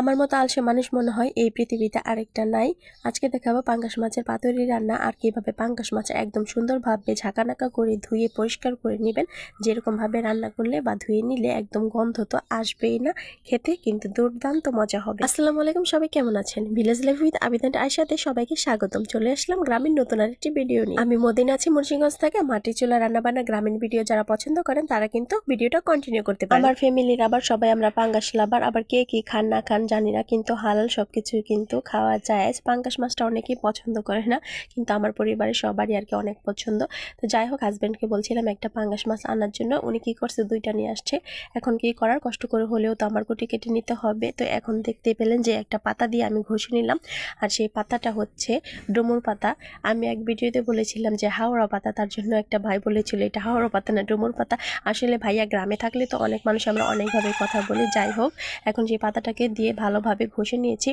আমার মতো আলসে মানুষ মনে হয় এই পৃথিবীতে আরেকটা নাই। আজকে দেখাবো পাঙ্গাস মাছের পাতুরি রান্না আর কীভাবে পাঙ্গাস মাছ একদম সুন্দরভাবে ঝাঁকানাকা করে ধুয়ে পরিষ্কার করে নেবেন। যেরকমভাবে রান্না করলে বা ধুয়ে নিলে একদম গন্ধ তো আসবেই না খেতে, কিন্তু দুর্দান্ত মজা হবে। আসসালামু আলাইকুম, সবাই কেমন আছেন? ভিলেজ লাইফ উইথ আবিদান আয়সাতে সবাইকে স্বাগতম। চলে আসলাম গ্রামীণ নতুন আরেকটি ভিডিও নিয়ে। আমি মদিন আছি, মুন্সিগঞ্জ থেকে। মাটি চুলা রান্নাবান্না গ্রামীণ ভিডিও যারা পছন্দ করেন, তারা কিন্তু ভিডিওটা কন্টিনিউ করতে পারেন। আমার ফ্যামিলির আবার সবাই আমরা পাঙ্গাস লাভার আবার কে কি খান না খান জানি না, কিন্তু হালাল সব কিছুই কিন্তু খাওয়া যায়। পাঙ্গাস মাছটা অনেকেই পছন্দ করে না, কিন্তু আমার পরিবারের সবারই আর কি অনেক পছন্দ। তো যাই হোক হাজব্যান্ডকে বলছিলাম একটা পাঙ্গাস মাছ আনার জন্য, উনি কী করছে, দুইটা নিয়ে আসছে। এখন কি করার, কষ্ট করে হলেও তো আমার কুটি কেটে নিতে হবে। তো এখন দেখতে পেলেন যে একটা পাতা দিয়ে আমি ঘষে নিলাম, আর সেই পাতাটা হচ্ছে ডুমুর পাতা। আমি এক ভিডিওতে বলেছিলাম যে হাওড়া পাতা তার জন্য একটা ভাই বলেছিল, এটা হাওড়া পাতা না ডুমুর পাতা। আসলে ভাইয়া গ্রামে থাকলে তো অনেক মানুষ আমরা অনেকভাবে কথা বলি, যাই হোক। এখন সেই পাতাটাকে দিয়ে ভালোভাবে ঘষে নিয়েছি।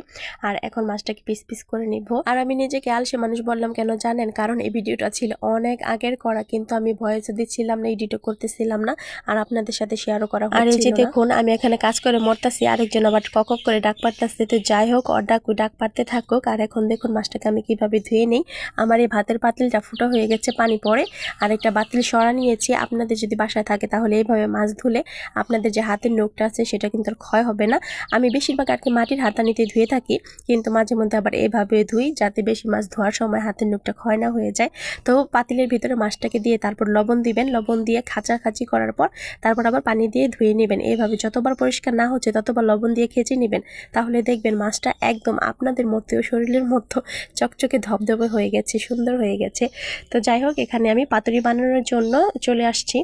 আর এখন মাছটাকে পিস পিস করে নিব। আর আমি নিজেকে আলসে মানুষ বললাম কেন জানেন? কারণ এই ভিডিওটা ছিল অনেক আগের করা কিন্তু আমি ভয়েস দিচ্ছিলাম না এডিটও করতেছিলাম না আর আপনাদের সাথে শেয়ারও করা আর এই যে দেখুন আমি এখানে কাজ করে মরতাছি আরেকজন আবার কক করে ডাক পারতেছে। তো যাই হোক ওর ডাক ডাক পারতে থাকুক। আর এখন দেখুন মাছটাকে আমি কীভাবে ধুয়ে নিই। আমার এই ভাতের পাতিলটা ফুটো হয়ে গেছে পানি পড়ে। আর একটা বাতিল সরা নিয়েছি। আপনাদের যদি বাসায় থাকে তাহলে এইভাবে মাছ ধুলে আপনাদের যে হাতের নোকটা আছে সেটা কিন্তু আর ক্ষয় হবে না। আমি বেশিরভাগ আর কি মাটির হাতানিতে ধুয়ে থাকি, কিন্তু মাঝে মধ্যে আবার এভাবে ধুই যাতে বেশি মাছ ধোয়ার সময় হাতের নোকটা ক্ষয় না হয়ে যায়। তো পাতিলের ভিতরে মাছটাকে দিয়ে তারপর লবণ দিবেন, লবণ দিয়ে খাঁচাখাচি করার পর তারপর আবার পানি দিয়ে ধুয়ে নেবেন। এভাবে যতবার পরিষ্কার না হচ্ছে ততবার লবণ দিয়ে খেঁচে নেবেন। তাহলে দেখবেন মাছটা একদম আপনাদের মধ্যেও শরীরের মতো চকচকে ধবধবে হয়ে গেছে, সুন্দর হয়ে গেছে। তো যাই হোক, এখানে আমি পাতুরি বানানোর জন্য চলে আসছি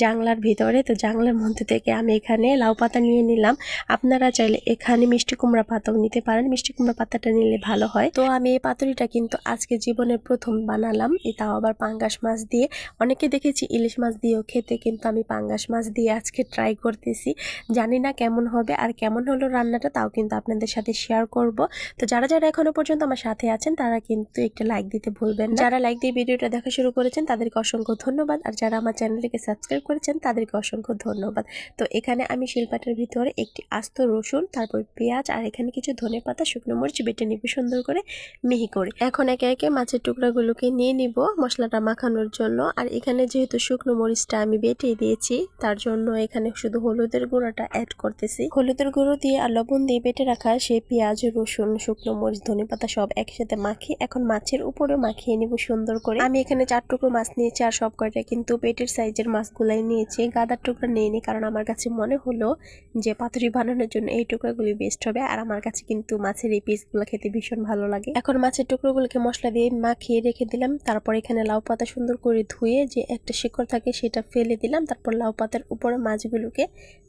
জাংলার ভিতরে। তো জাংলার মধ্যে থেকে আমি এখানে লাউ পাতা নিয়ে নিলাম। আপনারা চাইলে এখানে মিষ্টি কুমড়া পাতাও নিতে পারেন। মিষ্টি কুমড়া পাতাটা নিলে ভালো হয়। তো আমি এই পাতুরিটা কিন্তু আজকে জীবনের প্রথম বানালাম। তাও আবার পাঙ্গাস মাছ দিয়ে। অনেকে দেখেছি ইলিশ মাছ দিয়েও খেতে, কিন্তু আমি পাঙ্গাস মাছ দিয়ে আজকে ট্রাই করতেছি। জানি না কেমন হবে আর কেমন হলো রান্নাটা, তাও কিন্তু আপনাদের সাথে শেয়ার করব। তো যারা যারা এখনও পর্যন্ত আমার সাথে আছেন, তারা কিন্তু একটা লাইক দিতে ভুলবেন যারা লাইক দিয়ে ভিডিওটা দেখা শুরু করেছেন, তাদেরকে অসংখ্য ধন্যবাদ। আর যারা আমার চ্যানেলটিকে সাবস্ক্রাইব করেছেন, তাদেরকে অসংখ্য ধন্যবাদ। তো এখানে আমি শিলপাটার ভিতরে একটি আস্ত রসুন, তারপর পেঁয়াজ আর এখানে কিছু ধনে পাতা, শুকনো মরিচ, বেটে নিব সুন্দর করে মিহি করে। এখন একে একে মাছের টুকরাগুলোকে নিয়ে নিব মশলাটা মাখানোর জন্য। আর এখানে যেহেতু শুকনো মরিচটা আমি বেটে দিয়েছি, তার জন্য এখানে শুধু হলুদের গুঁড়োটা অ্যাড করতেছি। হলুদের গুঁড়ো দিয়ে আর লবণ দিয়ে বেটে রাখা সেই পেঁয়াজ, রসুন, শুকনো মরিচ, ধনে পাতা সব একসাথে মাখিয়ে এখন মাছের উপরে মাখিয়ে নিব সুন্দর করে। আমি এখানে চার টুকরো মাছ নিয়েছি আর সব কয়টা কিন্তু পেটের সাইজের মাছগুলাই নিয়েছি। গাদার টুকরা নিয়ে নিই কারণ আমার কাছে মনে হলো যে পাতুরি বানানোর জন্য এই টুকরাগুলি বেস্ট হবে। আর আমার কাছে কিন্তু মাছের এই পিসগুলো খেতে ভীষণ ভালো লাগে। এখন মাছের টুকরোগুলোকে মশলা দিয়ে মাখিয়ে রেখে দিলাম। তারপর এখানে লাউ পাতা সুন্দর করে ধুয়ে যে একটা শিকড় থাকে সেটা ফেলে দিলাম। তারপর লাউ পাতার উপরে মাছগুলোকে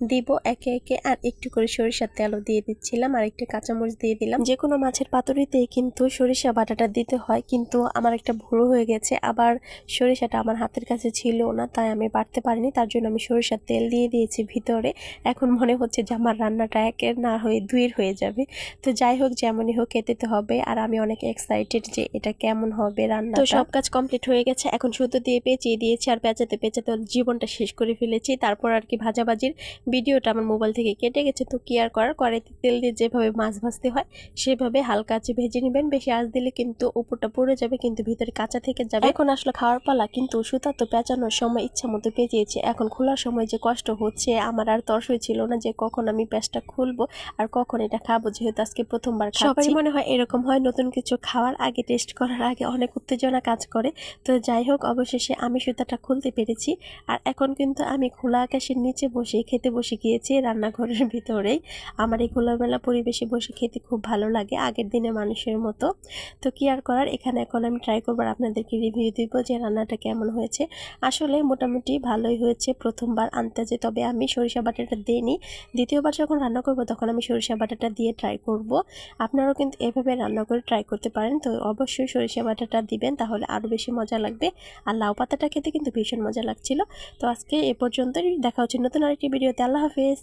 দিব একে একে। আর একটু করে সরিষার তেলও দিয়ে দিচ্ছিলাম। আর একটা কাঁচামরিচ দিয়ে দিলাম। যে কোনো মাছের পাতুরিতে কিন্তু সরিষা বাটাটা দিতে হয়। কিন্তু আমার একটা ভুড়ো হয়ে গেছে। আবার সরিষাটা আমার হাতের কাছে ছিল না, তাই আমি বাড়তে পারিনি। তার জন্য আমি সরিষার তেল দিয়ে দিয়েছি ভিতরে। এখন মনে হচ্ছে যে আমার রান্নাটা একের না হয়ে দুইয়ের হয়ে যাবে। তো যাই হোক যেমনই হোক খেতে তো হবে। আর আমি অনেক এক্সাইটেড যে এটা কেমন হবে রান্না তো সব কাজ কমপ্লিট হয়ে গেছে। এখন সুতো দিয়ে পেঁচিয়ে দিয়েছি আর পেঁচাতে পেঁচাতে জীবনটা শেষ করে ফেলেছি। তারপর আর কি ভাজাভাজির ভিডিওটা আমার মোবাইল থেকে কেটে গেছে। তো কি আর করার? কড়াইতে তেল দিয়ে যেভাবে মাছ ভাজতে হয় সেভাবে হালকা আছে ভেজে নেবেন। বেশি আঁচ দিলে কিন্তু উপরটা পড়ে যাবে কিন্তু ভিতরে কাঁচা থেকে যাবে। এখন আসলে খাওয়ার পালা কিন্তু সুতা তো পেঁচানোর সময় ইচ্ছা মতো পেঁচিয়েছি। এখন খোলার সময় যে কষ্ট হচ্ছে আমার আর তর্সই ছিল না যে কখন আমি প্যাঁচটা খুলবো আর কখন এটা খাব যেহেতু আজকে প্রথমবার সবাই মনে হয় এরকম হয় নতুন কিছু খাওয়ার আগে টেস্ট করার আগে অনেক উত্তেজনা কাজ করে। তো যাই হোক, অবশেষে আমি সুতাটা খুলতে পেরেছি। আর এখন কিন্তু আমি খোলা আকাশের নিচে বসে খেতে বসে গিয়েছি রান্নাঘরের ভিতরেই। আমার এই খোলামেলা পরিবেশে বসে খেতে খুব ভালো লাগে আগের দিনে মানুষের মতো। তো কি আর করার, এখানে এখন আমি ট্রাই করবার আপনাদেরকে রিভিউ দিব যে রান্নাটা কেমন হয়েছে। আসলে মোটামুটি ভালোই হয়েছে প্রথমবার আনতে, যে তবে আমি সরিষা বাটাটা দিইনি। দ্বিতীয়বার যখন রান্না করব, তখন আমি সরিষা বাটাটা দিয়ে ট্রাই করব। আপনারাও কিন্তু এভাবে রান্না করে ট্রাই করতে পারেন। তো অবশ্যই সরিষা বাটাটা দিবেন, তাহলে আরও বেশি মজা লাগবে। আর লাউ পাতাটা খেতে কিন্তু ভীষণ মজা লাগছিল। তো আজকে এ পর্যন্তই, দেখা হচ্ছে নতুন আরেকটি ভিডিওতে। আল্লাহ হাফেজ।